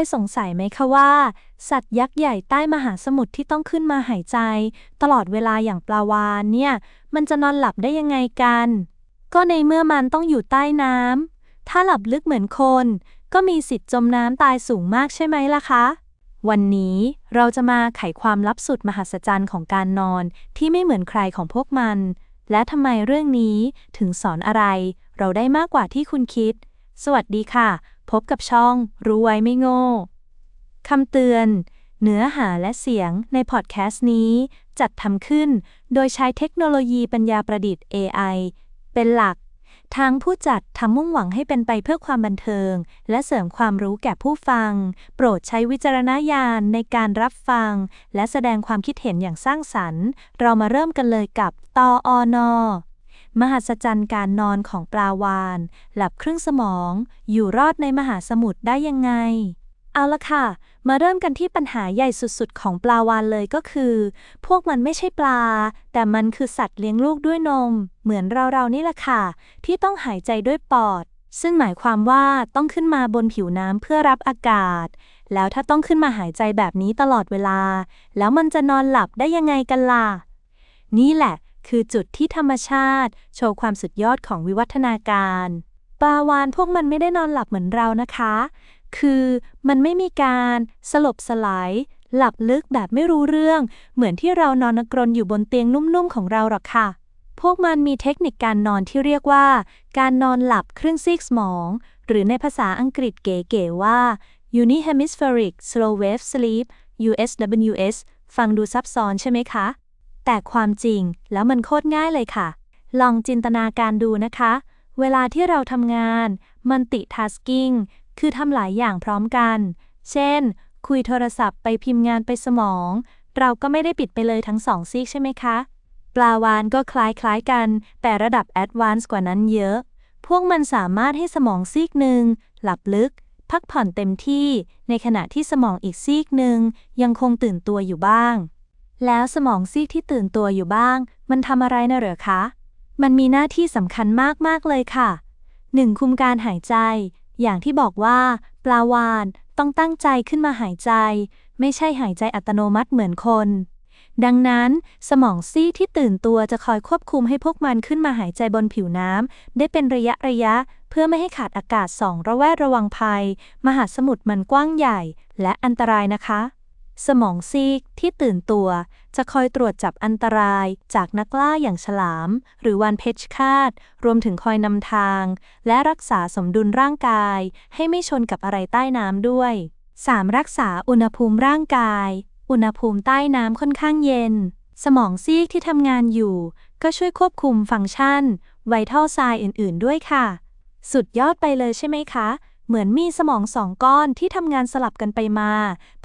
ยสงสัยไหมคะว่า สัตว์ยักษ์ใหญ่ใต้มหาสมุทรที่ต้องขึ้นมาหายใจ ตลอดเวลาอย่างปลาวาฬเนี่ย มันจะนอนหลับได้ยังไงกัน ก็ในเมื่อมันต้องอยู่ใต้น้ำถ้าหลับลึกเหมือนคน ก็มีสิทธิ์จมน้ำตายสูงมากใช่ไหมล่ะคะ วันนี้เราจะมาไขความลับสุดมหัศจรรย์ของการนอนที่ไม่เหมือนใครของพวกมัน และทำไมเรื่องนี้ถึงสอนอะไร เราได้มากกว่าที่คุณคิด สวัสดีค่ะพบกับช่อง รู้ไว้ไม่โง่ คำเตือน เนื้อหาและเสียงในพอดแคสต์นี้ จัดทำขึ้นโดยใช้เทคโนโลยีปัญญาประดิษฐ์ AI เป็นหลัก ทางผู้จัดทำมุ่งหวังให้เป็นไปเพื่อความบันเทิง และเสริมความรู้แก่ผู้ฟัง โปรดใช้วิจารณญาณในการรับฟัง และแสดงความคิดเห็นอย่างสร้างสรรค์ เรามาเริ่มกันเลยกับตออนอ มหัศจรรย์การนอนของปลาวาฬหลับครึ่งสมอง อยู่รอดในมหาสมุทรได้ยังไง เอาละค่ะ มาเริ่มกันที่ปัญหาใหญ่สุดๆ ของปลาวาฬเลยก็คือ พวกมันไม่ใช่ปลา แต่มันคือสัตว์เลี้ยงลูกด้วยนม เหมือนเราๆนี่แหละค่ะ ที่ต้องหายใจด้วยปอด ซึ่งหมายความว่าต้องขึ้นมาบนผิวน้ำเพื่อรับอากาศ แล้วถ้าต้องขึ้นมาหายใจแบบนี้ตลอดเวลา แล้วมันจะนอนหลับได้ยังไงกันล่ะ นี่แหละ คือจุดที่ธรรมชาติ โชว์ความสุดยอดของวิวัฒนาการปลาวานพวกมันไม่ได้นอนหลับเหมือนเรานะคะ คือมันไม่มีการสลบสลาย หลับลึกแบบไม่รู้เรื่อง เหมือนที่เรานอนกรนอยู่บนเตียงนุ่มๆของเราหรอกค่ะ พวกมันมีเทคนิคการนอนที่เรียกว่า การนอนหลับครึ่งซีกสมอง หรือในภาษาอังกฤษเก๋ๆว่า Unihemispheric Slow Wave Sleep USWS ฟังดูซับซ้อนใช่ไหมคะ แต่ความจริงแล้วมันโคตรง่ายเลยค่ะ ลองจินตนาการดูนะคะ เวลาที่เราทำงาน multitasking คือทำหลายอย่างพร้อมกัน เช่น คุยโทรศัพท์ไปพิมพ์งานไปสมอง เราก็ไม่ได้ปิดไปเลยทั้งสองซีกใช่ไหมคะ ปลาวานก็คล้ายๆกัน แต่ระดับแอดวานซ์กว่านั้นเยอะ พวกมันสามารถให้สมองซีกหนึ่งหลับลึก พักผ่อนเต็มที่ ในขณะที่สมองอีกซีกหนึ่งยังคงตื่นตัวอยู่บ้าง แล้วสมองซีกที่ตื่นตัวอยู่บ้าง มันทำอะไรนะเหรอคะ มันมีหน้าที่สำคัญมาก ๆ เลยค่ะ 1. คุมการหายใจ อย่างที่บอกว่า ปลาวานต้องตั้งใจขึ้นมาหายใจ ไม่ใช่หายใจอัตโนมัติเหมือนคน ดังนั้น สมองซีกที่ตื่นตัวจะคอยควบคุมให้พวกมันขึ้นมาหายใจบนผิวน้ำได้เป็นระยะระยะ เพื่อไม่ให้ขาดอากาศสองระแวดระวังภัย มหาสมุทรมันกว้างใหญ่ และอันตรายนะคะ สมองซีกที่ตื่นตัว จะคอยตรวจจับอันตรายจากนักล่าอย่างฉลาม หรือวานเพชฌฆาตรวมถึงคอยนำทาง และรักษาสมดุลร่างกาย ให้ไม่ชนกับอะไรใต้น้ำด้วย 3. รักษาอุณหภูมิร่างกาย อุณหภูมิใต้น้ำค่อนข้างเย็น สมองซีกที่ทำงานอยู่ ก็ช่วยควบคุมฟังก์ชันไวทัลไซน์อื่น ๆ ด้วยค่ะ สุดยอดไปเลยใช่ไหมคะ เหมือนมีสมองสองก้อนที่ทำงานสลับกันไปมา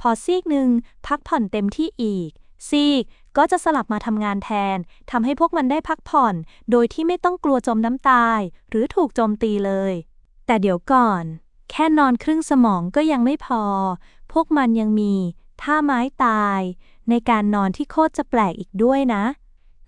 พอซีกหนึ่งพักผ่อนเต็มที่อีก ซีกก็จะสลับมาทำงานแทนทำให้พวกมันได้พักผ่อน โดยที่ไม่ต้องกลัวจมน้ำตาย หรือถูกโจมตีเลย แต่เดี๋ยวก่อน แค่นอนครึ่งสมองก็ยังไม่พอ พวกมันยังมีท่าไม้ตาย ในการนอนที่โคตรจะแปลกอีกด้วยนะ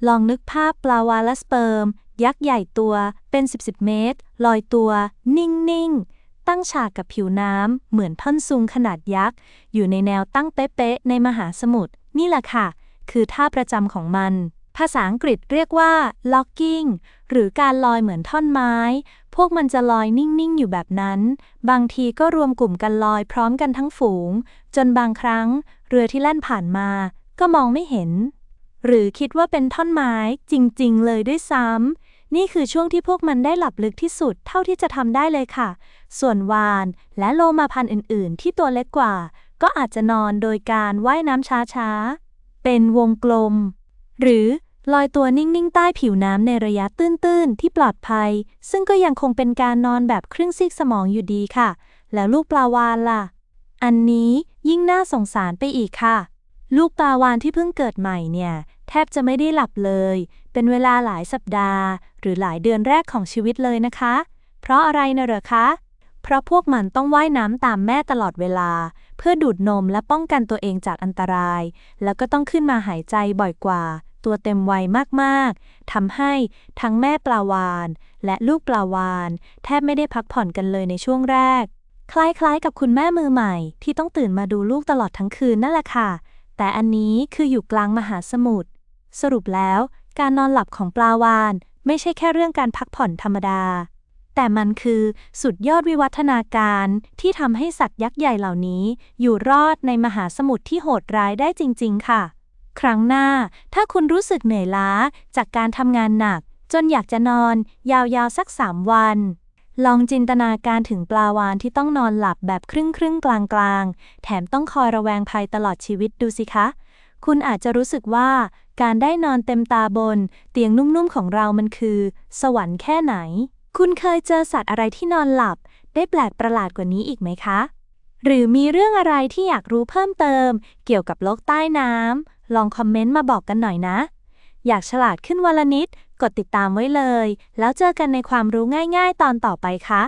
ลองนึกภาพปลาวาฬสเปิร์ม ยักษ์ใหญ่ตัวเป็น 10 10 เมตร ลอยตัว นิ่ง ๆ ตั้งฉากกับผิวน้ำ เหมือนท่อนซุงขนาดยักษ์ อยู่ในแนวตั้งเป๊ะๆในมหาสมุทรนี่แหละค่ะ คือท่าประจำของมัน ภาษาอังกฤษเรียกว่า locking หรือการลอยเหมือนท่อนไม้ พวกมันจะลอยนิ่ง ๆ อยู่แบบนั้น บางทีก็รวมกลุ่มกันลอยพร้อมกันทั้งฝูง จนบางครั้ง เรือที่แล่นผ่านมา ก็มองไม่เห็น หรือคิดว่าเป็นท่อนไม้จริง ๆ เลยด้วยซ้ำ นี่คือช่วงที่พวกมันได้หลับลึกที่สุดเท่าที่จะทำได้เลยค่ะ ส่วนวานและโลมาพันธุ์อื่น ๆ ที่ตัวเล็กกว่า ก็อาจจะนอนโดยการว่ายน้ำช้า ๆ เป็นวงกลม หรือลอยตัวนิ่ง ๆ ใต้ผิวน้ำในระยะตื้น ๆ ที่ปลอดภัย ซึ่งก็ยังคงเป็นการนอนแบบครึ่งซีกสมองอยู่ดีค่ะ แล้วลูกปลาวานล่ะ อันนี้ยิ่งน่าสงสารไปอีกค่ะ ลูกปลาวานที่เพิ่งเกิดใหม่เนี่ย แทบจะไม่ได้หลับเลย เป็นเวลาหลายสัปดาห์ หรือหลายเดือนแรกของชีวิตเลยนะคะ เพราะอะไรนะเหรอคะ เพราะพวกมันต้องว่ายน้ำตามแม่ตลอดเวลา เพื่อดูดนมและป้องกันตัวเองจากอันตราย แล้วก็ต้องขึ้นมาหายใจบ่อยกว่า ตัวเต็มวัยมากๆทำให้ทั้งแม่ปลาวาน และลูกปลาวาน แทบไม่ได้พักผ่อนกันเลยในช่วงแรก คล้ายๆ กับคุณแม่มือใหม่ ที่ต้องตื่นมาดูลูกตลอดทั้งคืนนั่นแหละค่ะ แต่อันนี้คืออยู่กลางมหาสมุทรสรุปแล้ว การนอนหลับของปลาวานไม่ใช่แค่เรื่องการพักผ่อนธรรมดา แต่มันคือสุดยอดวิวัฒนาการที่ทำให้สัตว์ยักษ์ใหญ่เหล่านี้ อยู่รอดในมหาสมุทรที่โหดร้ายได้จริง ๆ ค่ะ ครั้งหน้า ถ้าคุณรู้สึกเหนื่อยล้าจากการทำงานหนัก จนอยากจะนอน ยาวๆสักสามวัน ลองจินตนาการถึงปลาวานที่ต้องนอนหลับแบบครึ่งครึ่งๆกลางกลางๆแถมต้องคอยระแวงภัยตลอดชีวิตดูสิคะ คุณอาจจะรู้สึกว่า การได้นอนเต็มตาบน เตียงนุ่มๆของเรามันคือ สวรรค์แค่ไหน คุณเคยเจอสัตว์อะไรที่นอนหลับ ได้แปลกประหลาดกว่านี้อีกไหมคะ หรือมีเรื่องอะไรที่อยากรู้เพิ่มเติม เกี่ยวกับโลกใต้น้ำลองคอมเมนต์มาบอกกันหน่อยนะ อยากฉลาดขึ้นวันละนิด กดติดตามไว้เลย แล้วเจอกันในความรู้ง่าย ๆ ตอนต่อไปค่ะ